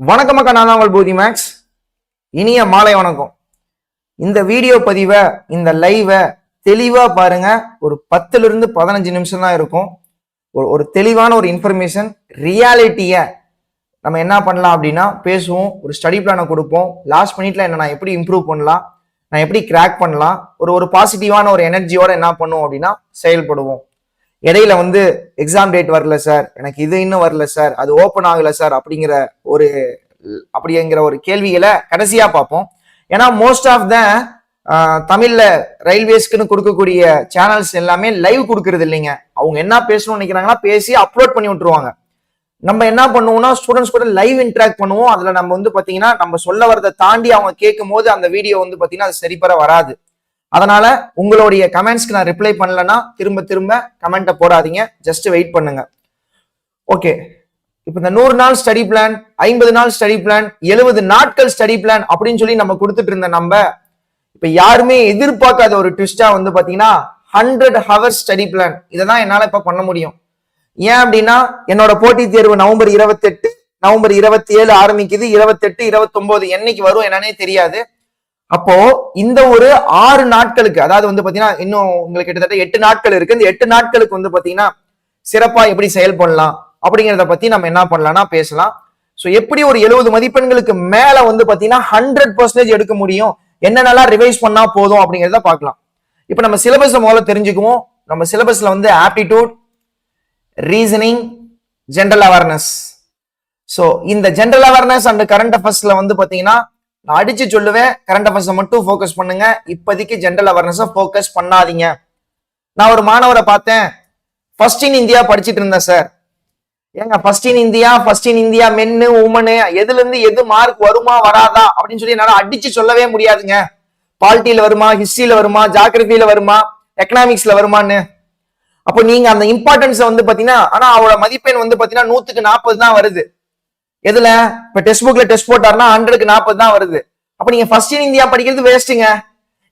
வணக்கம் அக்கா நான் தான் உங்கள் பூதி மேக்ஸ். இனிய மாலை வணக்கம். இந்த வீடியோ பதிவை இந்த லைவை தெளிவாக பாருங்க. ஒரு பத்துலேருந்து பதினஞ்சு நிமிஷம் தான் இருக்கும். ஒரு ஒரு தெளிவான ஒரு இன்ஃபர்மேஷன் ரியாலிட்டியை நம்ம என்ன பண்ணலாம் அப்படின்னா பேசுவோம் ஒரு ஸ்டடி பிளானை கொடுப்போம். லாஸ்ட் மினிட்ல என்ன நான் எப்படி இம்ப்ரூவ் பண்ணலாம்? நான் எப்படி கிராக் பண்ணலாம்? ஒரு ஒரு பாசிட்டிவான ஒரு எனர்ஜியோட என்ன பண்ணுவோம் அப்படின்னா செயல்படுவோம். இடையில வந்து எக்ஸாம் டேட் வரல சார் எனக்கு இது இன்னும் வரல சார் அது ஓப்பன் ஆகல சார் அப்படிங்கிற ஒரு அப்படிங்கிற ஒரு கேள்விகளை கடைசியா பார்ப்போம். ஏன்னா மோஸ்ட் ஆஃப் த தமிழ்ல ரயில்வேஸ்க்குன்னு கொடுக்கக்கூடிய சேனல்ஸ் எல்லாமே லைவ் கொடுக்கறது இல்லைங்க. அவங்க என்ன பேசணும்னு நினைக்கிறாங்கன்னா பேசி அப்லோட் பண்ணி விட்டுருவாங்க. நம்ம என்ன பண்ணுவோம்னா ஸ்டூடெண்ட்ஸ் கூட லைவ் இன்ட்ராக்ட் பண்ணுவோம். அதுல நம்ம வந்து பாத்தீங்கன்னா நம்ம சொல்ல வரதை தாண்டி அவங்க கேட்கும் போது அந்த வீடியோ வந்து பாத்தீங்கன்னா அது சரிபெற வராது. அதனால உங்களுடைய கமெண்ட்ஸ்க்கு நான் ரிப்ளை பண்ணலன்னா திரும்ப திரும்ப கமெண்ட்டை போடாதீங்க. ஜஸ்ட் வெயிட் பண்ணுங்க. ஓகே இப்போ இந்த நூறு நாள் ஸ்டடி பிளான் ஐம்பது நாள் ஸ்டடி பிளான் எழுபது நாட்கள் ஸ்டடி பிளான் அப்படின்னு சொல்லி நம்ம கொடுத்துட்டு இருந்த நம்ம இப்ப யாருமே எதிர்பார்க்காத ஒரு ட்விஸ்டா வந்து பாத்தீங்கன்னா ஹண்ட்ரட் ஹவர்ஸ் ஸ்டடி பிளான் இதை தான் என்னால இப்ப பண்ண முடியும். ஏன் அப்படின்னா என்னோட போட்டித் தேர்வு நவம்பர் இருபத்தெட்டு நவம்பர் இருபத்தி ஏழு ஆரம்பிக்குது இருபத்தெட்டு இருபத்தொம்போது என்னைக்கு வரும் என்னன்னே தெரியாது. அப்போ இந்த ஒரு ஆறு நாட்களுக்கு அதாவது வந்து பாத்தீங்கன்னா இன்னும் உங்களுக்கு கிட்டத்தட்ட எட்டு நாட்கள் இருக்கு. இந்த எட்டு நாட்களுக்கு வந்து பாத்தீங்கன்னா சிறப்பா எப்படி செயல்படலாம் அப்படிங்கிறத பத்தி நம்ம என்ன பண்ணலாம்னா பேசலாம். ஸோ எப்படி ஒரு எழுபது மதிப்பெண்களுக்கு மேல வந்து பாத்தீங்கன்னா ஹண்ட்ரட் பர்சன்டேஜ் எடுக்க முடியும்? என்னென்னலாம் ரிவைஸ் பண்ணா போதும் அப்படிங்கிறத பார்க்கலாம். இப்போ நம்ம சிலபஸ் முதல்ல தெரிஞ்சுக்குவோம். நம்ம சிலபஸ்ல வந்து aptitude reasoning general awareness so இந்த ஜென்ரல் அவேர்னஸ் அண்ட் கரண்ட் அஃபேர்ஸ்ல வந்து பாத்தீங்கன்னா நான் அடிச்சு சொல்லுவேன் கரண்ட் அஃபேர்ஸை மட்டும் ஃபோக்கஸ் பண்ணுங்க. இப்போதைக்கு ஜென்ரல் அவேர்னஸை ஃபோக்கஸ் பண்ணாதீங்க. நான் ஒரு மாணவரை பார்த்தேன். ஃபர்ஸ்ட் இன் இந்தியா படிச்சுட்டு இருந்தேன் சார் ஏங்க first in India first in India மென்னு உமனு எதுல இருந்து எது மார்க் வருமா வராதா அப்படின்னு சொல்லி என்னால அடிச்சு சொல்லவே முடியாதுங்க. பாலிட்டியில வருமா ஹிஸ்டரியில வருமா ஜாகிரபியில வருமா எக்கனாமிக்ஸ்ல வருமான்னு. அப்போ நீங்க அந்த இம்பார்ட்டன்ஸ் வந்து பாத்தீங்கன்னா ஆனா அவரோட மதிப்பெண் வந்து பாத்தீங்கன்னா நூத்துக்கு நாற்பது தான் வருது. எதுல? இப்ப டெக்ஸ்ட் புக்ல டெஸ்ட் போட்டாருன்னா ஹண்ட்ரடுக்கு நாற்பது தான் வருது. அப்ப நீங்க ஃபர்ஸ்ட் இன் இந்தியா படிக்கிறது வேஸ்ட்டுங்க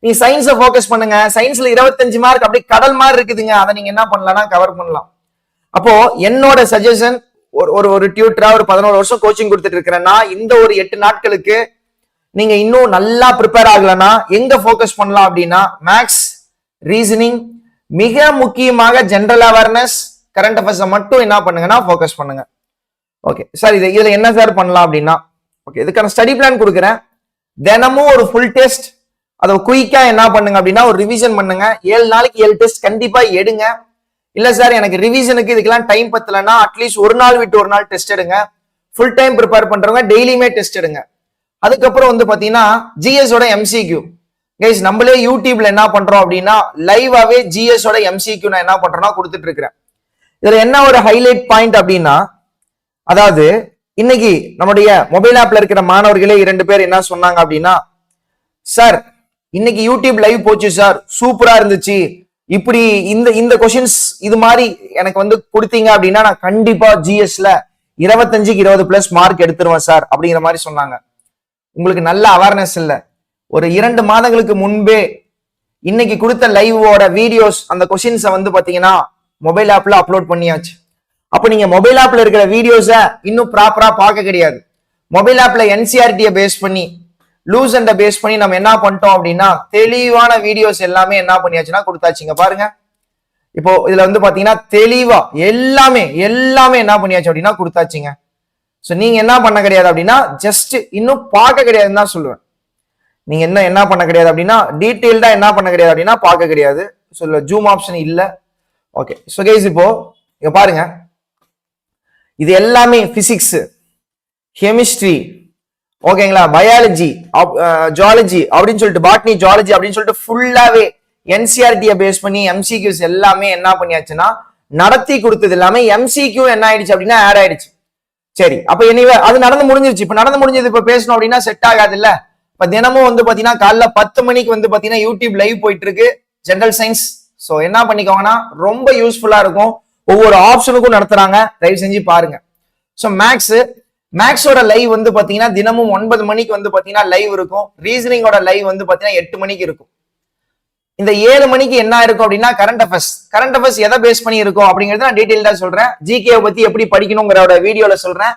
நீ சயின்ஸை ஃபோக்கஸ் பண்ணுங்க. சயின்ஸ்ல இருபத்தஞ்சு மார்க் அப்படியே கடல் மாதிரி இருக்குதுங்க. அதை நீங்க என்ன பண்ணலாம்னா கவர் பண்ணலாம். அப்போ என்னோட சஜஷன் ஒரு ஒரு ஒரு டியூட்டரா ஒரு பதினோரு வருஷம் கோச்சிங் கொடுத்துட்டு இருக்கிறேன்னா இந்த ஒரு எட்டு நாட்களுக்கு நீங்க இன்னும் நல்லா ப்ரிப்பேர் ஆகலன்னா எங்க ஃபோக்கஸ் பண்ணலாம் அப்படின்னா மேக்ஸ் ரீசனிங் மிக முக்கியமாக ஜென்ரல் அவேர்னஸ் கரண்ட் அஃபேர்ஸை மட்டும் என்ன பண்ணுங்கன்னா ஃபோக்கஸ் பண்ணுங்க. ஓகே சார் இது இதில் என்ன சார் பண்ணலாம் அப்படின்னா ஓகே இதுக்கான ஸ்டடி பிளான் கொடுக்குறேன். தினமும் ஒரு ஃபுல் டெஸ்ட் அதை குயிக்காக என்ன பண்ணுங்க அப்படின்னா ஒரு ரிவிஷன் பண்ணுங்க. ஏழு நாளைக்கு ஏழு டெஸ்ட் கண்டிப்பாக எடுங்க. இல்லை சார் எனக்கு ரிவிஷனுக்கு இதுக்கெல்லாம் டைம் பத்தலைன்னா அட்லீஸ்ட் ஒரு நாள் விட்டு ஒரு நாள் டெஸ்ட் எடுங்க. ஃபுல் டைம் ப்ரிப்பேர் பண்ணுறவங்க டெய்லியுமே டெஸ்ட் எடுங்க. அதுக்கப்புறம் வந்து பார்த்தீங்கன்னா ஜிஎஸோட எம்சிக்யூ கைஸ் நம்மளே யூடியூப்ல என்ன பண்றோம் அப்படின்னா லைவாவே ஜிஎஸ் எம்சிக்யூ நான் என்ன பண்றேன்னா கொடுத்துட்டு இருக்கிறேன். இதுல என்ன ஒரு ஹைலைட் பாயிண்ட் அப்படின்னா அதாவது இன்னைக்கு நம்முடைய மொபைல் ஆப்ல இருக்கிற மாணவர்களே இரண்டு பேர் என்ன சொன்னாங்க அப்படின்னா சார் இன்னைக்கு யூடியூப் லைவ் போச்சு சார். சூப்பரா இருந்துச்சு. இப்படி இந்த இந்த கொஷின்ஸ் இது மாதிரி எனக்கு வந்து கொடுத்தீங்க அப்படின்னா நான் கண்டிப்பா ஜிஎஸ்ல இருபத்தஞ்சுக்கு இருபது பிளஸ் மார்க் எடுத்துருவேன் சார் அப்படிங்கிற மாதிரி சொன்னாங்க. உங்களுக்கு நல்ல அவேர்னஸ் இல்ல. ஒரு இரண்டு மாதங்களுக்கு முன்பே இன்னைக்கு கொடுத்த லைவோட வீடியோஸ் அந்த கொஷின்ஸை வந்து பாத்தீங்கன்னா மொபைல் ஆப்ல அப்லோட் பண்ணியாச்சு. அப்போ நீங்கள் மொபைல் ஆப்பில் இருக்கிற வீடியோஸை இன்னும் ப்ராப்பராக பார்க்க கிடையாது. மொபைல் ஆப்பில் என்சிஆர்டியை பேஸ் பண்ணி லூஸ் அண்ட பேஸ் பண்ணி நம்ம என்ன பண்ணிட்டோம் அப்படின்னா தெளிவான வீடியோஸ் எல்லாமே என்ன பண்ணியாச்சுன்னா கொடுத்தாச்சுங்க. பாருங்க. இப்போ இதுல வந்து பாத்தீங்கன்னா தெளிவா எல்லாமே எல்லாமே என்ன பண்ணியாச்சு அப்படின்னா கொடுத்தாச்சுங்க. ஸோ நீங்க என்ன பண்ண கிடையாது அப்படின்னா ஜஸ்ட் இன்னும் பார்க்க கிடையாதுன்னு தான் சொல்லுவேன். நீங்க என்ன என்ன பண்ண கிடையாது அப்படின்னா டீட்டெயில்டா என்ன பண்ண கிடையாது அப்படின்னா பார்க்க கிடையாது. ஸோ ஜூம் ஆப்ஷன் இல்லை. ஓகே ஸோ கேஸ் இப்போ இங்க பாருங்க. இது எல்லாமே பிசிக்ஸ் கெமிஸ்ட்ரி ஓகேங்களா பயாலஜி ஜாலஜி அப்படின்னு சொல்லிட்டு பாட்னி ஜாலஜி அப்படின்னு சொல்லிட்டு ஃபுல்லாவே என்சிஆர்டியை பேஸ் பண்ணி எம்சிக்யூஸ் எல்லாமே என்ன பண்ணியாச்சுன்னா நடத்தி கொடுத்தது எல்லாமே எம்சிக்யூ என்ன ஆயிடுச்சு அப்படின்னா ஆட் ஆயிடுச்சு. சரி அப்ப எனிவே அது நடந்து முடிஞ்சிருச்சு. இப்ப நடந்து முடிஞ்சது இப்ப பேசணும் அப்படின்னா செட் ஆகாது இல்ல. இப்ப தினமும் வந்து பாத்தீங்கன்னா காலைல பத்து மணிக்கு வந்து பாத்தீங்கன்னா யூடியூப் லைவ் போயிட்டு இருக்கு ஜென்ரல் சயின்ஸ் சோ என்ன பண்ணிக்கோங்கன்னா ரொம்ப யூஸ்ஃபுல்லா இருக்கும். ஒவ்வொரு ஆப்ஷனுக்கும் நடத்துறாங்க. தயவு செஞ்சு பாருங்க. ஸோ மேக்ஸ் மேக்ஸோட லைவ் வந்து பாத்தீங்கன்னா தினமும் ஒன்பது மணிக்கு வந்து பாத்தீங்கன்னா லைவ் இருக்கும். ரீசனிங்கோட லைவ் வந்து பாத்தீங்கன்னா எட்டு மணிக்கு இருக்கும். இந்த ஏழு மணிக்கு என்ன இருக்கும் அப்படின்னா கரண்ட் அஃபேர்ஸ் கரண்ட் அஃபேர்ஸ் எதை பேஸ் பண்ணி இருக்கும் அப்படிங்கறத நான் டீட்டெயில்டா சொல்றேன். ஜிகே பத்தி எப்படி படிக்கணுங்கிறோட வீடியோல சொல்றேன்.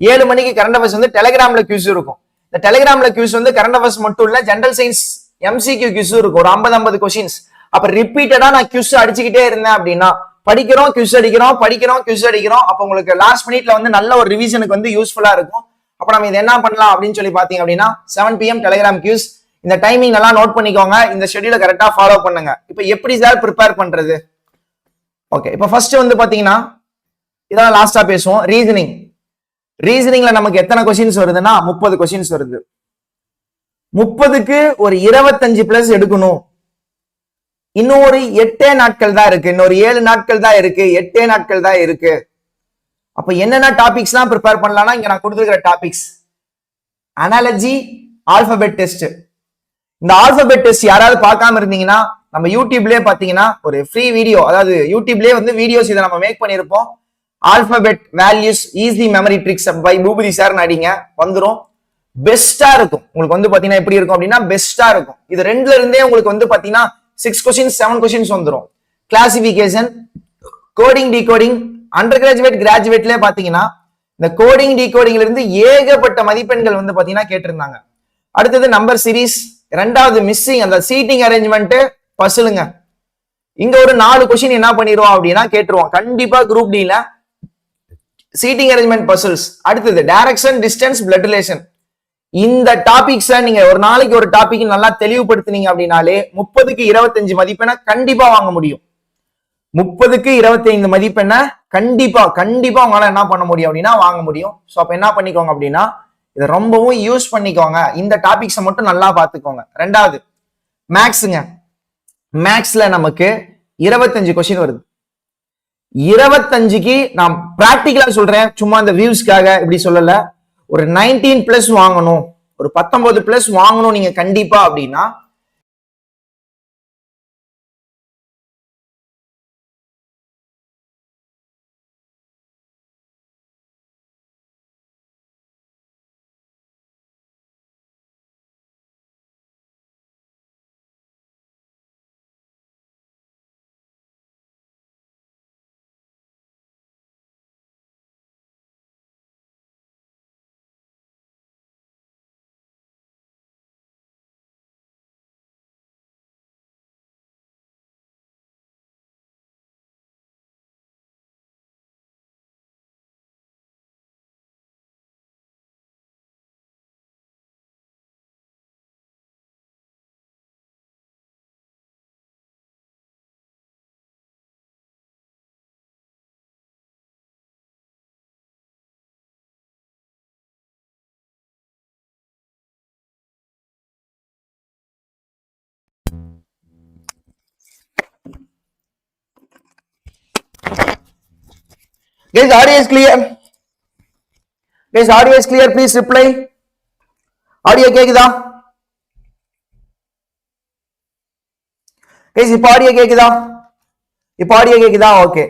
ஏழு மணிக்கு கரண்ட் அஃபேர்ஸ் வந்து டெலிகிராம்ல கியூஸ் இருக்கும். இந்த டெலிகிராம்ல கியூஸ் வந்து கரண்ட் அஃபேர்ஸ் மட்டும் இல்ல ஜென்ரல் சயின்ஸ் எம்சிக்யூ கியூஸும் இருக்கும். ஒரு ஐம்பது ஐம்பது கொஸ்டின்ஸ் அப்ப ரிப்பீட்டடா நான் கியூஸ் அடிச்சுக்கிட்டே இருந்தேன் அப்படின்னா படிக்கிறோம் கியூஸ் அடிக்கிறோம் படிக்கிறோம் கியூஸ் அடிக்கிறோம். அப்போ உங்களுக்கு லாஸ்ட் மினிட்ல வந்து நல்ல ஒரு ரிவிஷனுக்கு வந்து யூஸ்ஃபுல்லா இருக்கும். அப்போ நம்ம இது என்ன பண்ணலாம் அப்படின்னு சொல்லி பாத்தீங்க அப்படின்னா செவன் பிஎம் டெலிகிராம் கியூஸ் இந்த டைமிங் நல்லா நோட் பண்ணிக்கோங்க. இந்த ஷெடியூல கரெக்டா ஃபாலோ பண்ணுங்க. இப்போ எப்படி சார் ப்ரிப்பேர் பண்றது? ஓகே இப்போ ஃபர்ஸ்ட் வந்து பாத்தீங்கன்னா இதெல்லாம் லாஸ்டா பேசுவோம். ரீசனிங் ரீசனிங்ல நமக்கு எத்தனை கொஸ்டின்ஸ் வருதுன்னா முப்பது கொஸ்டின்ஸ் வருது. முப்பதுக்கு ஒரு இருபத்தஞ்சு பிளஸ் எடுக்கணும். இன்னொரு எட்டே நாட்கள் தான் இருக்கு. இன்னொரு ஏழு நாட்கள் தான் இருக்கு. எட்டே நாட்கள் தான் இருக்கு. அப்ப என்னென்ன டாபிக்ஸ்லாம் ப்ரிப்பேர் பண்ணலாம்னா இங்க நான் கொடுத்துருக்கிற டாபிக்ஸ் அனாலஜி ஆல்பபெட் டெஸ்ட் இந்த ஆல்பபெட் டெஸ்ட் யாராவது பார்க்காம இருந்தீங்கன்னா நம்ம யூடியூப்லயே பாத்தீங்கன்னா ஒரு ஃப்ரீ வீடியோ அதாவது யூடியூப்லயே வந்து வீடியோஸ் இதை நம்ம மேக் பண்ணியிருப்போம். Alphabet values easy memory tricks by Boopathi sir அடிங்க வந்துடும் பெஸ்டா இருக்கும். உங்களுக்கு வந்து பாத்தீங்கன்னா எப்படி இருக்கும் அப்படின்னா பெஸ்டா இருக்கும். இது ரெண்டுல இருந்தே உங்களுக்கு வந்து பாத்தீங்கன்னா சிக்ஸ் கொஸ்டின்ஸ் செவன் கொஸ்டின்ஸ் வந்துரும். Classification coding decoding under graduate கிராஜுவேட்லேயே பார்த்தீங்கன்னா இந்த கோடிங் டிகோடிங்ல இருந்து ஏகப்பட்ட மதிப்பெண்கள் வந்து பார்த்தீங்கன்னா கேட்டிருந்தாங்க. அடுத்தது நம்பர் சீரிஸ் ரெண்டாவது மிஸ்ஸிங் அந்த சீட்டிங் அரேஞ்ச்மெண்ட்டு பசுலுங்க இங்க ஒரு நாலு கொஸ்டின் என்ன பண்ணிடுவோம் அப்படின்னா கேட்டுருவோம். கண்டிப்பா குரூப் டில சீட்டிங் அரேஞ்ச்மெண்ட் பசுல்ஸ் அடுத்தது டைரக்ஷன் டிஸ்டன்ஸ் பிளட் ரிலேஷன் இந்த டாபிக்ஸ நீங்க ஒரு நாளைக்கு ஒரு டாபிக் நல்லா தெளிவுபடுத்தினீங்க அப்படின்னாலே முப்பதுக்கு இருபத்தஞ்சு மதிப்பெண்ண கண்டிப்பா வாங்க முடியும். முப்பதுக்கு இருபத்தைந்து மதிப்பெண்ண கண்டிப்பா கண்டிப்பா உங்களால என்ன பண்ண முடியும் அப்படின்னா வாங்க முடியும். ஸோ அப்ப என்ன பண்ணிக்கோங்க அப்படின்னா இதை ரொம்பவும் யூஸ் பண்ணிக்கோங்க. இந்த டாபிக்ஸை மட்டும் நல்லா பார்த்துக்கோங்க. ரெண்டாவது மேக்ஸுங்க மேக்ஸ்ல நமக்கு இருபத்தஞ்சு கொஸ்டின் வருது. இருபத்தஞ்சுக்கு நான் பிராக்டிக்கலா சொல்றேன். சும்மா இந்த வியூஸ்க்காக இப்படி சொல்லல. ஒரு நைன்டீன் பிளஸ் வாங்கணும். ஒரு பத்தொன்பது பிளஸ் வாங்கணும் நீங்க கண்டிப்பா அப்படின்னா Guys, audio is clear. Guys, audio is clear. Please reply. Audio கேக்குதா கைஸ் இப்போ ஆடியோ கேக்குதா இப்போ ஆடியோ கேக்குதா ஓகே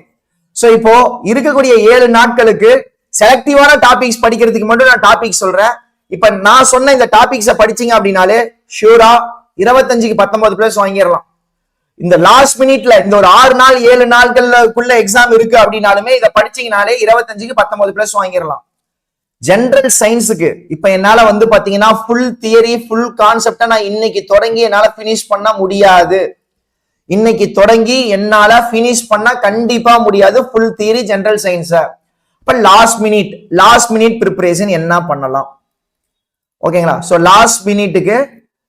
சோ இப்போ இருக்கக்கூடிய ஏழு நாட்களுக்கு செலக்டிவான டாபிக்ஸ் படிக்கிறதுக்கு மட்டும் நான் டாபிக் சொல்றேன் இப்ப நான் சொன்ன இந்த டாபிக்ஸை படிச்சீங்க அப்படின்னாலே ஷூரா இருபத்தஞ்சுக்கு பத்தொன்பது பிளஸ் வாங்கிடலாம் இந்த லாஸ்ட் மினிட்ல இந்த ஒரு ஆறு நாள் ஏழு நாட்களுக்குள்ள எக்ஸாம் இருக்கு அப்படின்னாலுமே இதை படிச்சீங்கனாலே இருபத்தஞ்சுக்கு பத்தொன்பது பிளஸ் வாங்கிடலாம். ஜென்ரல் சயின்ஸுக்கு இப்ப என்னால வந்து பாத்தீங்கன்னா ஃபுல் தியரி ஃபுல் கான்செப்டை நான் இன்னைக்கு தொடங்கி என்னால பினிஷ் பண்ண முடியாது. இன்னைக்கு தொடங்கி என்னால பினிஷ் பண்ண கண்டிப்பா முடியாது. ஃபுல் தியரி ஜென்ரல் சயின்ஸ இப்ப last minute last minute preparation என்ன பண்ணலாம்? ஓகேங்களா ஸோ லாஸ்ட் மினிட்டுக்கு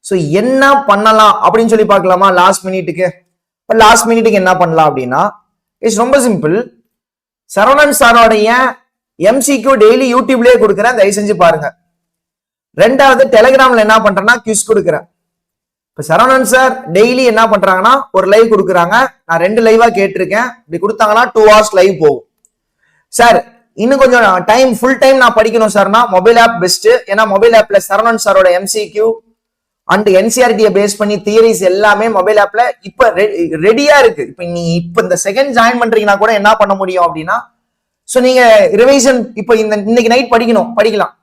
ஸோ என்ன பண்ணலாம் அப்படின்னு சொல்லி பார்க்கலாமா? லாஸ்ட் மினிட்டுக்கு இப்போ லாஸ்ட் மினிட்டுக்கு என்ன பண்ணலாம் அப்படின்னா இட்ஸ் ரொம்ப சிம்பிள் சரவணன் சாரோடைய எம்சிக்யூ டெய்லி யூடியூப்லேயே கொடுக்குறேன். தயவு செஞ்சு பாருங்க. ரெண்டாவது டெலிகிராமில் என்ன பண்ணுறேன்னா கியூஸ் கொடுக்குறேன். இப்போ சரவணன் சார் டெய்லி என்ன பண்ணுறாங்கன்னா ஒரு லைவ் கொடுக்குறாங்க. நான் ரெண்டு லைவாக கேட்டிருக்கேன். இப்படி கொடுத்தாங்கன்னா டூ ஹவர்ஸ் லைவ் போகும். சார் இன்னும் கொஞ்சம் டைம் ஃபுல் டைம் நான் படிக்கணும் சார்னா மொபைல் ஆப் பெஸ்ட் ஏன்னா மொபைல் ஆப்ல சரவணன் சாரோட எம்சிக்யூ அண்ட் என்சிஆர்டியை பேஸ் பண்ணி தியரிஸ் எல்லாமே மொபைல் ஆப்ல இப்ப ரெடியா இருக்கு. இப்ப நீ இப்ப இந்த செகண்ட் ஜாயின் பண்றீங்கன்னா கூட என்ன பண்ண முடியும் அப்படின்னா ஸோ நீங்க ரிவைசன் இப்போ இந்த இன்னைக்கு நைட் படிக்கணும் படிக்கலாம்.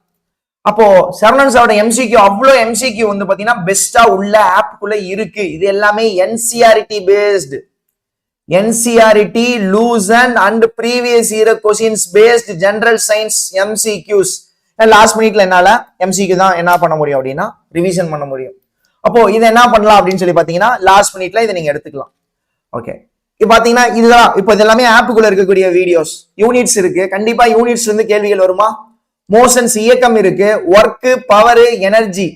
அப்போ சரவணன் சாரோட எம்சிக்யூ அவ்வளோ எம்சிக்யூ வந்து பாத்தீங்கன்னா பெஸ்டா உள்ள ஆப்புக்குள்ள இருக்கு. இது எல்லாமே NCERT based NCERT lesson and previous year questions based general science MCQs last மினிட்ல என்னால எம்சிக்கு தான் என்ன பண்ண முடியும் அப்படின்னா ரிவிஷன் பண்ண முடியும். அப்போ இதை என்ன பண்ணலாம் அப்படின்னு சொல்லி பாத்தீங்கன்னா லாஸ்ட் மினிட்ல இதை நீங்க எடுத்துக்கலாம். ஓகே இப்போ பாத்தீங்கன்னா இதுதான். இப்போ இது எல்லாமே ஆப்புக்குள்ள இருக்கக்கூடிய வீடியோஸ் யூனிட்ஸ் இருக்கு. கண்டிப்பா யூனிட்ஸ்ல இருந்து கேள்விகள் வருமா? மோஷன்ஸ் இயக்கம் இருக்கு. Work power energy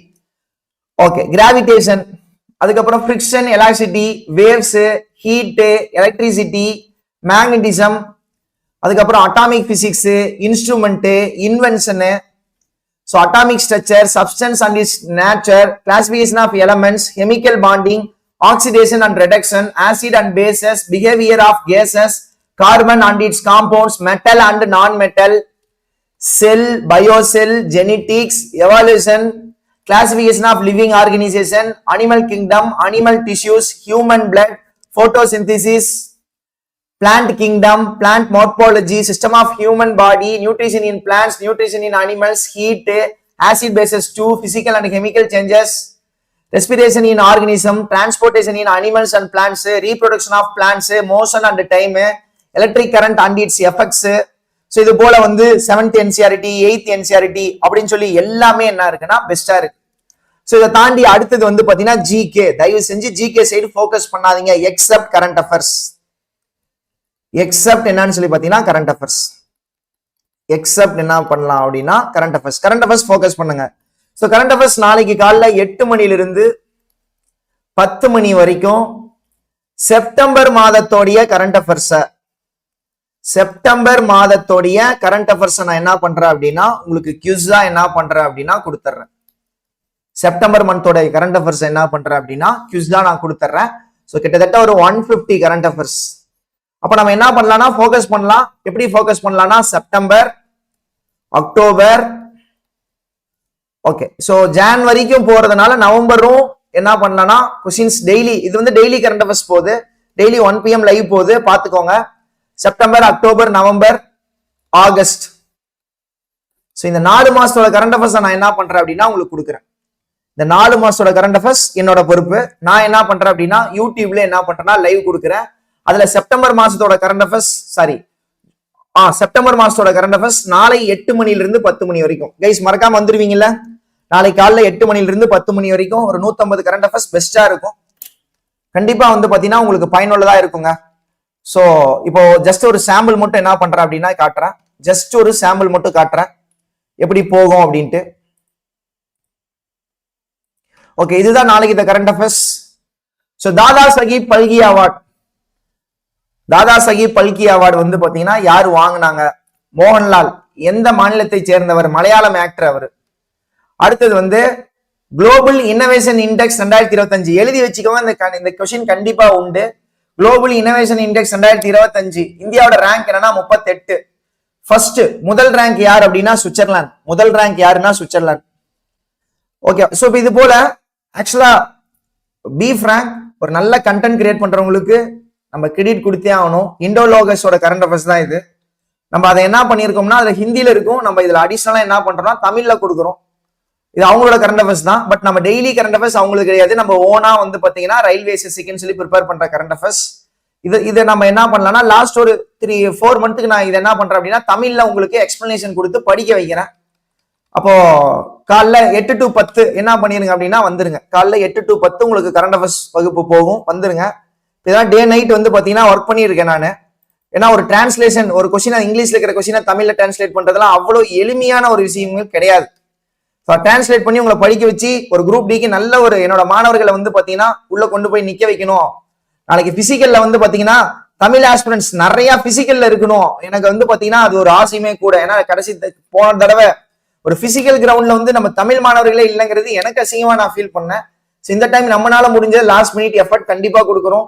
okay gravitation அதுக்கப்புறம் friction elasticity waves heat electricity magnetism அதுக்கப்புறம் atomic physics instrument invention So atomic structure, substance and its nature, classification of elements, chemical bonding, oxidation and reduction, acid and bases, behavior of gases, carbon and its compounds, metal and non-metal, cell, biocell, genetics, evolution, classification of living organization, animal kingdom, animal tissues, human blood, photosynthesis, plant kingdom plant morphology system of human body nutrition in plants nutrition in animals heat acid bases 2 physical and chemical changes respiration in organism transportation in animals and plants reproduction of plants motion and time electric current and its effects so இது போல வந்து seventh என்சிஆரிட்டி eighth என்சிஆரிட்டி அப்படின்னு சொல்லி எல்லாமே என்ன இருக்குன்னா பெஸ்டா இருக்கு ஸோ இதை தாண்டி அடுத்தது வந்து பாத்தீங்கன்னா ஜிகே தயவு செஞ்சு ஜிகே சைடு ஃபோக்கஸ் பண்ணாதீங்க எக்ஸப்ட் கரண்ட் அஃபேர்ஸ் எக்ஸப்ட் என்னன்னு சொல்லி பார்த்தீங்கன்னா கரண்ட் அஃபேர்ஸ் எக்ஸப்ட் என்ன பண்ணலாம் அப்படின்னா current affairs current affairs focus பண்ணுங்க. ஸோ கரண்ட் அஃபேர்ஸ் நாளைக்கு காலைல எட்டு மணிலிருந்து பத்து மணி வரைக்கும் செப்டம்பர் மாதத்தோடைய கரண்ட் அஃபேர்ஸை செப்டம்பர் மாதத்தோடைய கரண்ட் அஃபேர்ஸை நான் என்ன பண்றேன் அப்படின்னா உங்களுக்கு கியூஸா என்ன பண்றேன் அப்படின்னா கொடுத்துட்றேன். செப்டம்பர் மந்தோட கரண்ட் அஃபேர்ஸ் என்ன பண்றேன் அப்படின்னா கியூஸ் தான் நான் கொடுத்துட்றேன். ஸோ கிட்டத்தட்ட ஒரு ஒன் ஃபிஃப்டி கரண்ட் அஃபேர்ஸ் அப்ப நம்ம என்ன பண்ணலாம்னா ஃபோக்கஸ் பண்ணலாம். எப்படி ஃபோக்கஸ் பண்ணலாம்னா September October okay so Jan வரைக்கும் போறதுனால நவம்பரும் என்ன பண்ணலாம்னா கொஸ்டின்ஸ் டெய்லி இது வந்து டெய்லி கரண்ட் அஃபர்ஸ் போகுது. டெய்லி ஒன் பிஎம் லைவ் போகுது. பார்த்துக்கோங்க. September October November August so இந்த நாலு மாசத்தோட கரண்ட் அஃபர்ஸ் நான் என்ன பண்றேன் அப்படின்னா உங்களுக்கு கொடுக்குறேன். இந்த நாலு மாசத்தோட கரண்ட் அஃபர்ஸ் என்னோட பொறுப்பு. நான் என்ன பண்றேன் அப்படின்னா யூடியூப்ல என்ன பண்றேன்னா லைவ் கொடுக்குறேன். அதுல செப்டம்பர் மாசத்தோட current affairs sorry ah September மாசத்தோட கரண்ட் அஃபேர்ஸ் நாளை எட்டு மணியிலிருந்து பத்து மணி வரைக்கும். கைஸ் மறக்காம வந்துருவீங்கல்ல? நாளை காலைல எட்டு மணியிலிருந்து பத்து மணி வரைக்கும் ஒரு நூத்தம்பது கரண்ட் அஃபேர்ஸ் பெஸ்டா இருக்கும். கண்டிப்பா வந்து பாத்தீங்கன்னா உங்களுக்கு பயனுள்ளதா இருக்குங்க. ஸோ இப்போ ஜஸ்ட் ஒரு சாம்பிள் மட்டும் என்ன பண்றேன் அப்படின்னா காட்டுறேன். ஜஸ்ட் ஒரு சாம்பிள் மட்டும் காட்டுறேன். எப்படி போகும் அப்படின்ட்டு. ஓகே இதுதான் நாளைக்கு இந்த கரண்ட் அஃபேர்ஸ் ஸோ தாதா சகி பல்கி அவார்ட். தாதா சஹிப் பல்கி அவார்டு வந்து பாத்தீங்கன்னா யார் வாங்கினாங்க? மோகன்லால். எந்த மாநிலத்தை சேர்ந்தவர்? மலையாளம் ஆக்டர் அவர். அடுத்தது வந்து குளோபல் இன்னோவேஷன் இண்டெக்ஸ் ரெண்டாயிரத்தி இருபத்தஞ்சு. எழுதி வச்சுக்கோங்க இந்த க- இந்த கொஸ்டின் கண்டிப்பா உண்டு. குளோபல் இன்னோவேஷன் இண்டெக்ஸ் ரெண்டாயிரத்தி இருபத்தஞ்சு. இந்தியாவோட ரேங்க் என்னன்னா முப்பத்தெட்டு. ஃபர்ஸ்ட் முதல் ரேங்க் யார் அப்படின்னா சுவிட்சர்லாந்து. முதல் ரேங்க் யாருன்னா சுவிட்சர்லாந்து. ஓகே ஸோ இப்போ இது போல ஆக்சுவலா பி ரேங்க் ஒரு நல்ல கண்டென்ட் கிரியேட் பண்றவங்களுக்கு நம்ம கிரெடிட் கொடுத்தே ஆகணும். இண்டோலோகஸோட கரண்ட் அஃபேர்ஸ் தான் இது. நம்ம அதை என்ன பண்ணியிருக்கோம்னா அதில் ஹிந்தியில் இருக்கும். நம்ம இதில் அடிஷ்னலாக என்ன பண்ணுறோம்னா தமிழில் கொடுக்குறோம். இது அவங்களோட கரண்ட் அஃபேர்ஸ் தான். பட் நம்ம டெய்லி கரண்ட் அஃபேர்ஸ் அவங்களுக்கு கிடையாது. நம்ம ஓனா வந்து பார்த்தீங்கன்னா ரயில்வே சிசிக்குன்னு சொல்லி ப்ரிப்பேர் பண்ணுற கரண்ட் அஃபேர்ஸ் இது இதை நம்ம என்ன பண்ணலாம்னா லாஸ்ட் ஒரு த்ரீ ஃபோர் மந்த்துக்கு நான் இதை என்ன பண்ணுறேன் அப்படின்னா தமிழில் உங்களுக்கு எக்ஸ்பிளனேஷன் கொடுத்து படிக்க வைக்கிறேன். அப்போ காலைல எட்டு டு பத்து என்ன பண்ணிருங்க அப்படின்னா வந்துருங்க. காலைல எட்டு டு பத்து உங்களுக்கு கரண்ட் அஃபேர்ஸ் வகுப்பு போகும். வந்துருங்க. இதெல்லாம் டே நைட் வந்து பாத்தீங்கன்னா ஒர்க் பண்ணியிருக்கேன் நான். ஏன்னா ஒரு டிரான்ஸ்லேஷன் ஒரு கொஷினை இங்கிலீஷ்ல இருக்கிற கொஸ்டினை தமிழ்ல டிரான்ஸ்லேட் பண்றதுலாம் அவ்வளோ எளிமையான ஒரு விஷயங்கள் கிடையாது. ஸோ டிரான்ஸ்லேட் பண்ணி உங்களை படிக்க வச்சு ஒரு குரூப் டிக்கு நல்ல ஒரு என்னோட மாணவர்களை வந்து பாத்தீங்கன்னா உள்ள கொண்டு போய் நிக்க வைக்கணும். நாளைக்கு பிசிக்கல்ல வந்து பாத்தீங்கன்னா தமிழ் ஆஸ்பிரன்ஸ் நிறைய பிசிக்கல்ல இருக்கணும். எனக்கு வந்து பாத்தீங்கன்னா அது ஒரு ஆசையுமே கூட. ஏன்னா கடைசி த- போன தடவை ஒரு பிசிக்கல் கிரவுண்ட்ல வந்து நம்ம தமிழ் மாணவர்களே இல்லைங்கிறது எனக்கு அசிங்கமா நான் ஃபீல் பண்ணேன். ஸோ இந்த டைம் நம்மளால முடிஞ்ச லாஸ்ட் மினிட் எஃபர்ட் கண்டிப்பா கொடுக்குறோம்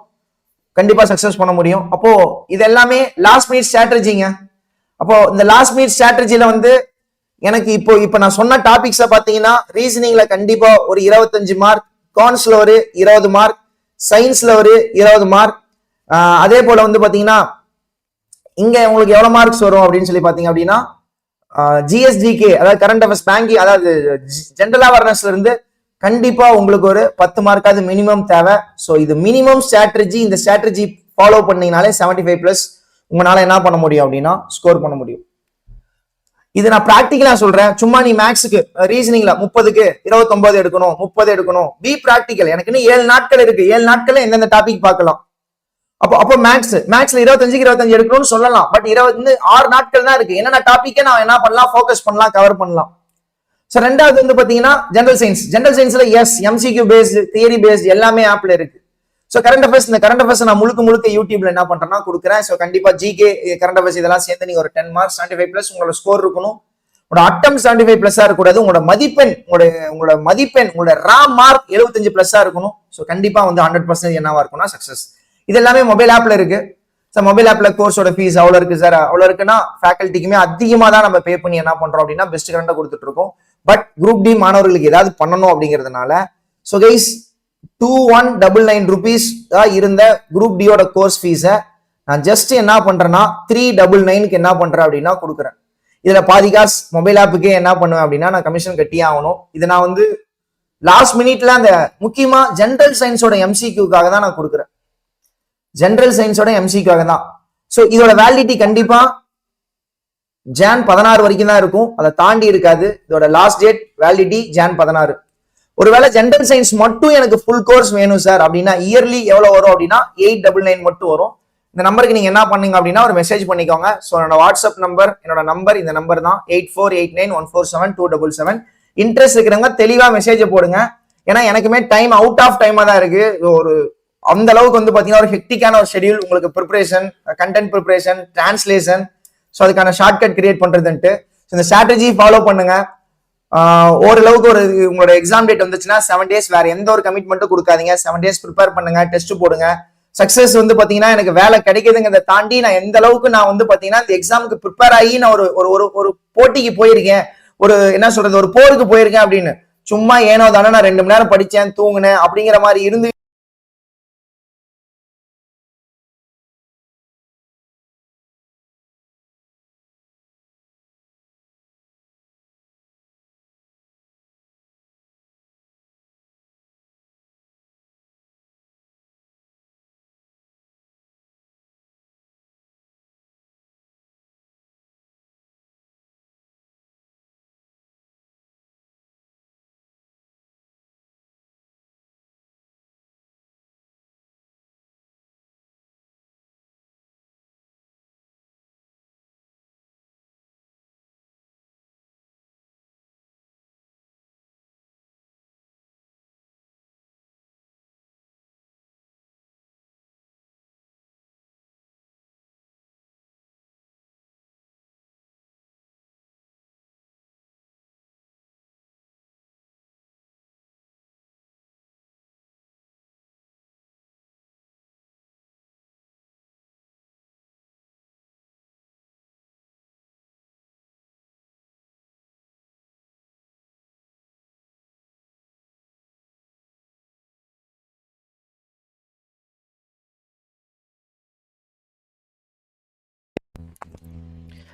கண்டிப்பா சக்சஸ் பண்ண முடியும். அப்போ இது எல்லாமே லாஸ்ட் மினிட் ஸ்ட்ராட்டஜிங்க அப்போ இந்த லாஸ்ட் மினிட் ஸ்ட்ராட்டஜில வந்து எனக்கு இப்போ இப்போ நான் சொன்ன டாபிக்ஸை பார்த்தீங்கன்னா ரீசனிங்ல கண்டிப்பா ஒரு இருபத்தஞ்சு மார்க் கான்ஸ்ல ஒரு இருபது மார்க் சயின்ஸ்ல ஒரு இருபது மார்க் அதே போல வந்து பாத்தீங்கன்னா இங்க உங்களுக்கு எவ்வளவு மார்க்ஸ் வரும் அப்படின்னு சொல்லி பாத்தீங்க அப்படின்னா ஜிஎஸ்டிகே அதாவது கரண்ட் அஃபேர்ஸ் பேங்கிங் அதாவது ஜென்ரல் அவேர்னஸ்ல இருந்து கண்டிப்பா உங்களுக்கு ஒரு பத்து மார்க்காவது மினிமம் தேவை. ஸோ இது மினிமம் ஸ்ட்ராட்டஜி இந்த ஸ்ட்ராட்டஜி ஃபாலோ பண்ணீங்கனாலே செவன்டி ஃபைவ் பிளஸ் உங்களால என்ன பண்ண முடியும் அப்படின்னா ஸ்கோர் பண்ண முடியும். இது நான் ப்ராக்டிக்கலாக சொல்றேன். சும்மா நீ மேக்ஸுக்கு ரீசனிங்ல முப்பதுக்கு இருபத்தொன்பது எடுக்கணும் முப்பது எடுக்கணும். பி ப்ராக்டிக்கல் எனக்கு இன்னும் ஏழு நாட்கள் இருக்கு. ஏழு நாட்கள் எந்தெந்த டாபிக் பார்க்கலாம். அப்போ அப்போ மேக்ஸ் மேக்ஸ்ல இருபத்தஞ்சுக்கு இருபத்தஞ்சு எடுக்கணும்னு சொல்லலாம். பட் இருபத்தி ஆறு நாட்கள் தான் இருக்கு. என்னென்ன டாப்பிக்கை நான் என்ன பண்ணலாம் ஃபோக்கஸ் பண்ணலாம் கவர் பண்ணலாம். ஸோ ரெண்டாவது வந்து பார்த்தீங்கன்னா ஜென்ரல் சயின்ஸ் ஜென்ரல் சயின்ஸ்ல yes MCQ based theory based எல்லாமே ஆப்ல இருக்கு. ஸோ கரண்ட் அஃபேர்ஸ் இந்த கரண்ட் அஃபேர்ஸ் நான் முழுக்க முழுக்க யூடியூப்ல என்ன பண்ணுறேன்னா கொடுக்குறேன். ஸோ கண்டிப்பா ஜிகே கரண்ட் அஃபேர்ஸ் இதெல்லாம் சேர்ந்து நீங்க ஒரு ten marks seventy five plus உங்களோட ஸ்கோர் இருக்கணும். உங்களோட அட்டம் செவன்டி ஃபைவ் பிளஸ்ஸா இருக்கக்கூடாது. உங்களோட மதிப்பெண் உங்களோட உங்களோட மதிப்பெண் உங்களோட ரா மார்க் எழுபத்தஞ்சு பிளஸ்ஸா இருக்கணும். ஸோ கண்டிப்பா வந்து ஹண்ட்ரட் பர்சன்ட் என்னவா இருக்கும்னா சக்சஸ் இது எல்லாமே மொபைல் ஆப்ல இருக்கு. சார் மொபைல் ஆப்ல கோர்ஸோட ஃபீஸ் அவ்வளோ இருக்கு சார் அவ்வளோ இருக்குன்னா ஃபேக்கல்ட்டிக்குமே அதிகமாக தான் நம்ம பே பண்ணி என்ன பண்றோம் அப்படின்னா பெஸ்ட் கரண்டா கொடுத்துட்டு இருக்கோம். பட் குரூப் டி மாணவர்களுக்கு ஏதாவது பண்ணணும் அப்படிங்கிறதுனால so guys two one double nine rupees தான் இருந்த குரூப் டியோட கோர்ஸ் ஃபீஸை நான் ஜஸ்ட் என்ன பண்ணுறேன்னா த்ரீ டபுள் நைனுக்கு என்ன பண்ணுறேன் அப்படின்னா கொடுக்குறேன். இதில் பாதி காசு மொபைல் ஆப்புக்கே என்ன பண்ணுவேன் அப்படின்னா நான் கமிஷன் கட்டியே ஆகணும். இதை நான் வந்து லாஸ்ட் மினிட்ல அந்த முக்கியமாக ஜென்ரல் சயின்ஸோட எம்சிக்யூக்காக தான் நான் கொடுக்குறேன். ஜென்ரல் சயின்ஸோட எம்சிக்காக தான். ஸோ இதோட வேலிடிட்டி கண்டிப்பாக ஜான் பதினாறு வரைக்கும் தான் இருக்கும். அதை தாண்டி இருக்காது. இதோட லாஸ்ட் டேட் வேலிடிட்டி ஜான் பதினாறு. ஒருவேளை ஜென்ரல் சயின்ஸ் மட்டும் எனக்கு ஃபுல் கோர்ஸ் வேணும் சார் அப்படின்னா இயர்லி எவ்வளோ வரும் அப்படின்னா எயிட் டபுள் நைன் மட்டும் வரும். இந்த நம்பருக்கு நீங்க என்ன பண்ணுங்க அப்படின்னா ஒரு மெசேஜ் பண்ணிக்கோங்க. ஸோ என்னோட வாட்ஸ்அப் நம்பர் என்னோட நம்பர் இந்த நம்பர் தான். Eight four eight nine one four seven two double seven interest இருக்கிறவங்க தெளிவா மெசேஜ் போடுங்க. ஏன்னா எனக்குமே டைம் அவுட் ஆஃப் டைமா தான் இருக்கு. ஒரு அந்த அளவுக்கு வந்து பாத்தீங்கன்னா ஒரு ஹெக்டிக்கான ஒரு ஷெடியூல் உங்களுக்கு preparation content preparation translation so அதுக்கான ஷார்ட்கட் கிரியேட் பண்ணுறதுன்ட்டு ஸோ இந்த ஸ்ட்ராட்டஜி ஃபாலோ பண்ணுங்க. ஓரளவுக்கு ஒரு உங்களோட எக்ஸாம் டேட் வந்துச்சுன்னா செவன் டேஸ் வேற எந்த ஒரு கமிட்மெண்ட்டும் கொடுக்காதீங்க. செவன் டேஸ் ப்ரிப்பேர் பண்ணுங்க டெஸ்ட் போடுங்க. சக்சஸ் வந்து பாத்தீங்கன்னா எனக்கு வேலை கிடைக்குதுங்கிறத தாண்டி நான் எந்த அளவுக்கு நான் வந்து பாத்தீங்கன்னா இந்த எக்ஸாமுக்கு ப்ரிப்பேர் ஆகி நான் ஒரு ஒரு ஒரு ஒரு போட்டிக்கு போயிருக்கேன். ஒரு என்ன சொல்றது ஒரு போருக்கு போயிருக்கேன் அப்படின்னு. சும்மா ஏனோ தானே நான் ரெண்டு மணி நேரம் படிச்சேன் தூங்கினேன் அப்படிங்கிற மாதிரி இருந்து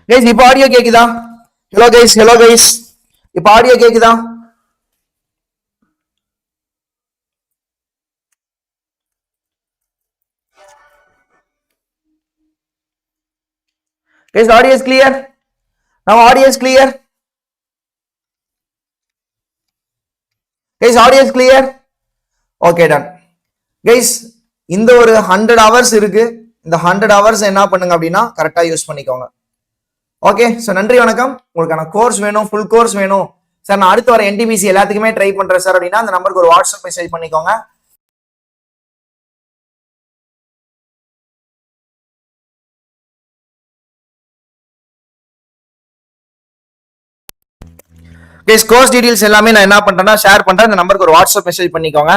கைஸ் இப்போ ஆடியோ கேக்குதா? ஹலோ கைஸ் ஹலோ கைஸ் இப்போ ஆடியோ கேக்குதா? கைஸ் ஆடியோ இஸ் கிளியர் நம்ம audio's clear clear? Guys audio is clear okay done guys இந்த ஒரு ஹண்ட்ரட் ஹவர்ஸ் இருக்கு. இந்த ஹண்ட்ரட் ஹவர்ஸ் என்ன பண்ணுங்க அப்படின்னா கரெக்டா யூஸ் பண்ணிக்கோங்க. ஓகே ஸோ நன்றி வணக்கம். உங்களுக்கான கோர்ஸ் வேணும் ஃபுல் கோர்ஸ் வேணும். சார் நான் அடுத்து வர என்டிபிசி எல்லாத்துக்குமே ட்ரை பண்றேன் சார் அப்படின்னா அந்த நம்பருக்கு ஒரு வாட்ஸ்அப் மெசேஜ் பண்ணிக்கோங்க. கோர்ஸ் டீடைல்ஸ் எல்லாமே நான் என்ன பண்றேன்னா ஷேர் பண்றேன். அந்த நம்பருக்கு ஒரு வாட்ஸ்அப் மெசேஜ் பண்ணிக்கோங்க.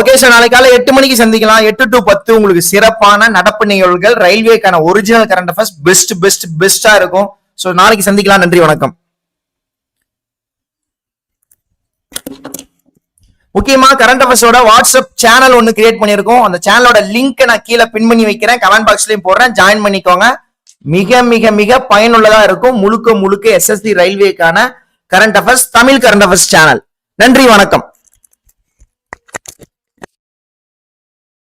ஓகே சார் நாளைக்கு காலை எட்டு மணிக்கு சந்திக்கலாம். எட்டு டு பத்து உங்களுக்கு சிறப்பான நடப்பு நிகழ்வுகள். ரயில்வேக்கான original current affairs best best பெஸ்டா இருக்கும். ஸோ நாளைக்கு சந்திக்கலாம். நன்றி வணக்கம். முக்கியமா கரண்ட் அஃபேர்ஸோட வாட்ஸ்அப் சேனல் ஒன்னு கிரியேட் பண்ணியிருக்கோம். அந்த சேனலோட லிங்க் நான் கீழே பின் பண்ணி வைக்கிறேன். கமெண்ட் பாக்ஸ்லயும் போடுறேன். ஜாயின் பண்ணிக்கோங்க. மிக மிக மிக பயனுள்ளதா இருக்கும். முழுக்க முழுக்க SST ரயில்வேக்கான current affairs Tamil current affairs channel நன்றி வணக்கம்.